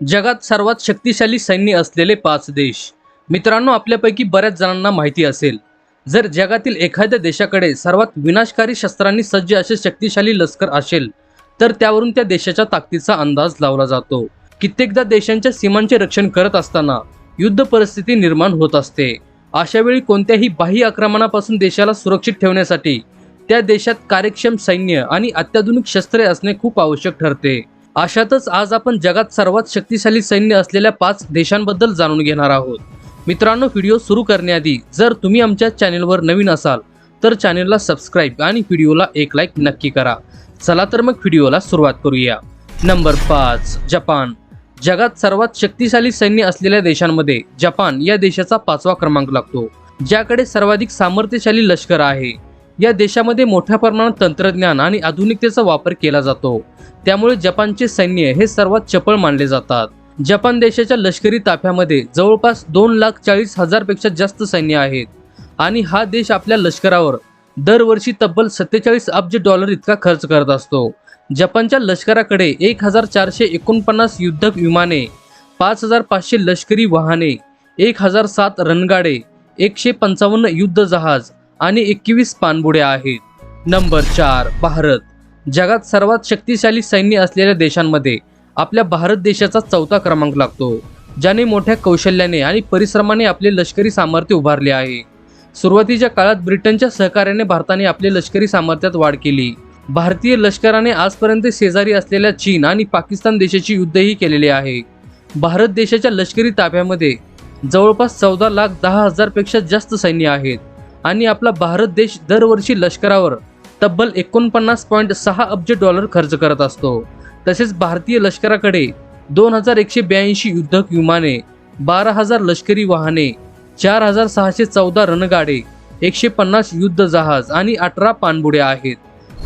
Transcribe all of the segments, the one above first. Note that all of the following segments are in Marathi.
जगात सर्वात शक्तिशाली सैन्य असलेले पाच देश. मित्रांनो आपल्यापैकी बऱ्याच जणांना माहिती असेल. जर जगातील एखाद्या देशाकडे सर्वात विनाशकारी शस्त्रांनी सज्ज असे शक्तिशाली लष्कर असेल तर त्यावरून त्या देशाच्या ताकदीचा अंदाज लावला जातो. कित्येकदा देशांच्या सीमांचे रक्षण करत असताना युद्ध परिस्थिती निर्माण होत असते. अशा वेळी कोणत्याही बाह्य आक्रमणापासून देशाला सुरक्षित ठेवण्यासाठी त्या देशात कार्यक्षम सैन्य आणि अत्याधुनिक शस्त्रे असणे खूप आवश्यक ठरते. अशातच आज आपण जगात सर्वात शक्तिशाली सैन्य असलेल्या पाच देशांबद्दल जाणून घेणार आहोत. मित्रांनो व्हिडिओ सुरू करण्याआधी जर तुम्ही आमच्या चॅनेलवर नवीन असाल तर चॅनेलला सबस्क्राईब आणि व्हिडिओला एक लाईक नक्की करा. चला तर मग व्हिडिओला सुरुवात करूया. नंबर पाच जपान. जगात सर्वात शक्तिशाली सैन्य असलेल्या देशांमध्ये जपान या देशाचा पाचवा क्रमांक लागतो ज्याकडे सर्वाधिक सामर्थ्यशाली लष्कर आहे. या देशामध्ये मोठ्या प्रमाणात तंत्रज्ञान आणि आधुनिकतेचा वापर केला जातो. त्यामुळे जपानचे सैन्य हे सर्वात चपळ मानले जातात. जपान देशाच्या लष्करी ताफ्यामध्ये जवळपास दोन लाख चाळीस हजारपेक्षा जास्त सैन्य आहेत आणि हा देश आपल्या लष्करावर दरवर्षी तब्बल सत्तेचाळीस अब्ज डॉलर इतका खर्च करत असतो. जपानच्या लष्कराकडे एक हजार चारशे एकोणपन्नास युद्धक विमाने पाच हजार पाचशे लष्करी वाहने एक हजार सात रणगाडे एकशे पंचावन्न युद्ध जहाज आणि एकवीस पाणबुड्या आहेत. नंबर चार भारत. जगात सर्वात शक्तिशाली सैन्य असलेल्या देशांमध्ये आपल्या भारत देशाचा चौथा क्रमांक लागतो ज्याने मोठ्या कौशल्याने आणि परिश्रमाने आपले लष्करी सामर्थ्य उभारले आहे. सुरुवातीच्या काळात ब्रिटनच्या सहकार्याने भारताने आपले लष्करी सामर्थ्यात वाढ केली. भारतीय लष्कराने आजपर्यंत शेजारी असलेल्या चीन आणि पाकिस्तान देशाची युद्धही केलेले आहे. भारत देशाच्या लष्करी ताफ्यामध्ये जवळपास चौदा लाख दहा हजारपेक्षा जास्त सैन्य आहेत. आणि आपला भारत देश दरवर्षी लष्करावर तब्बल एकोणपन्नास पॉईंट सहा अब्ज डॉलर खर्च करत असतो. तसेच भारतीय लष्कराकडे दोन हजार एकशे ब्याऐंशी युद्धक विमाने बारा हजार लष्करी वाहने चार हजार सहाशे चौदा रणगाडे एकशे पन्नास युद्ध जहाज आणि अठरा पाणबुड्या आहेत.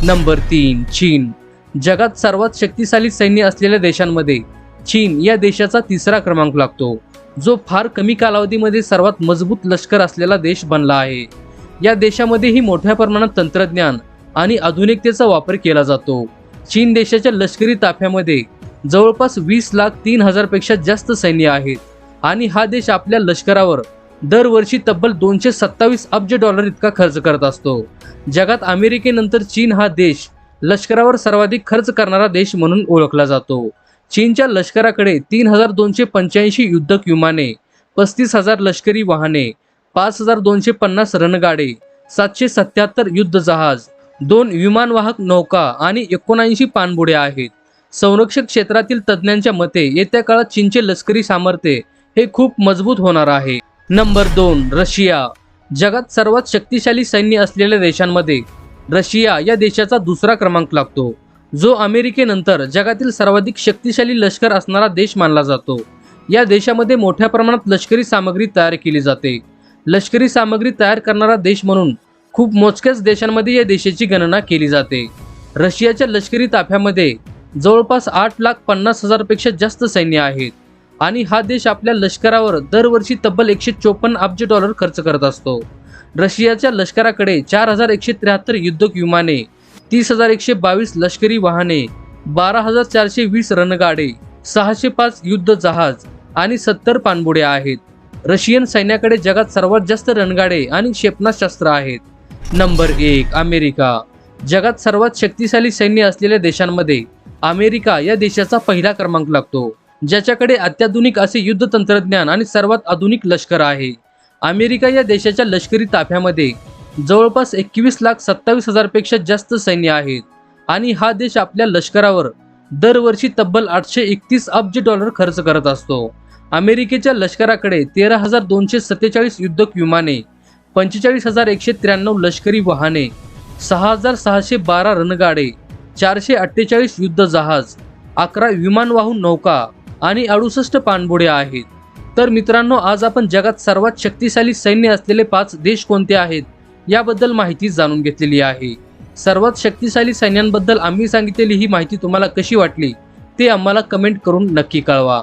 नंबर तीन चीन. जगात सर्वात शक्तिशाली सैन्य असलेल्या देशांमध्ये चीन या देशाचा तिसरा क्रमांक लागतो जो फार कमी कालावधीमध्ये सर्वात मजबूत लष्कर असलेला देश बनला आहे. या देशामध्येही मोठ्या प्रमाणात तंत्रज्ञान आणि आधुनिकतेचा वापर केला जातो. चीन देशाच्या लष्करी ताफ्यामध्ये जवळपास वीस लाख तीन हजारपेक्षा जास्त सैन्य आहेत आणि हा देश आपल्या लष्करावर दरवर्षी तब्बल दोनशे सत्तावीस अब्ज डॉलर इतका खर्च करत असतो. जगात अमेरिकेनंतर चीन हा देश लष्करावर सर्वाधिक खर्च करणारा देश म्हणून ओळखला जातो. चीनच्या लष्कराकडे तीन हजार दोनशे पंच्याऐंशी युद्धक विमाने पस्तीस हजार लष्करी वाहने पाच हजार दोनशे पन्नास रणगाडे सातशे सत्याहत्तर युद्ध जहाज दोन विमानवाहक नौका आणि एकोणऐंशी पाणबुड्या आहेत. संरक्षक क्षेत्रातील तज्ज्ञांच्या मते येत्या काळात चीनचे लष्करी सामर्थ्य हे खूप मजबूत होणार आहे. नंबर दोन रशिया. जगात सर्वात शक्तिशाली सैन्य असलेल्या देशांमध्ये रशिया या देशाचा दुसरा क्रमांक लागतो जो अमेरिकेनंतर जगातील सर्वाधिक शक्तिशाली लष्कर असणारा देश मानला जातो. या देशामध्ये मोठ्या प्रमाणात लष्करी सामग्री तयार केली जाते. लष्करी सामग्री तयार करणारा देश म्हणून खूप मोजक्याच देशांमध्ये या देशाची गणना केली जाते. रशियाच्या लष्करी ताफ्यामध्ये जवळपास आठ लाख पन्नास हजारपेक्षा जास्त सैन्य आहेत आणि हा देश आपल्या लष्करावर दरवर्षी तब्बल एकशे चोपन्न अब्ज डॉलर खर्च करत असतो. रशियाच्या लष्कराकडे चार हजार एकशे त्र्याहत्तर युद्धक विमाने तीस हजार एकशे बावीस लष्करी वाहने बारा हजार चारशे वीस रणगाडे सहाशे पाच युद्ध जहाज आणि सत्तर पाणबुड्या आहेत. रशियन सैन्याकडे जगात सर्वात जास्त रणगाडे आणि क्षेपणास्त्र आहेत. नंबर एक अमेरिका. जगात सर्वात शक्तिशाली सैन्य असलेल्या देशांमध्ये अमेरिका या देशाचा पहिला क्रमांक लागतो ज्याच्याकडे अत्याधुनिक असे युद्ध तंत्रज्ञान आणि सर्वात आधुनिक लष्कर आहे. अमेरिका या देशाच्या लष्करी ताफ्यामध्ये जवळपास एकवीस लाख सत्तावीस हजारपेक्षा जास्त सैन्य आहेत आणि हा देश आपल्या लष्करावर दरवर्षी तब्बल आठशे एकतीस अब्ज डॉलर खर्च करत असतो. अमेरिकेच्या लष्कराकडे तेरा हजार दोनशे सत्तेचाळीस युद्धक विमाने पंचेचाळीस हजार एकशे त्र्याण्णव लष्करी वाहने सहा हजार सहाशे बारा रणगाडे चारशे अठ्ठेचाळीस युद्ध जहाज अकरा विमानवाहू नौका आणि अडुसष्ट पाणबुड्या आहेत. तर मित्रांनो आज आपण जगात सर्वात शक्तिशाली सैन्य असलेले पाच देश कोणते आहेत याबद्दल माहिती जाणून घेतलेली आहे. सर्वात शक्तिशाली सैन्यांबद्दल आम्ही सांगितलेली ही माहिती तुम्हाला कशी वाटली ते आम्हाला कमेंट करून नक्की कळवा.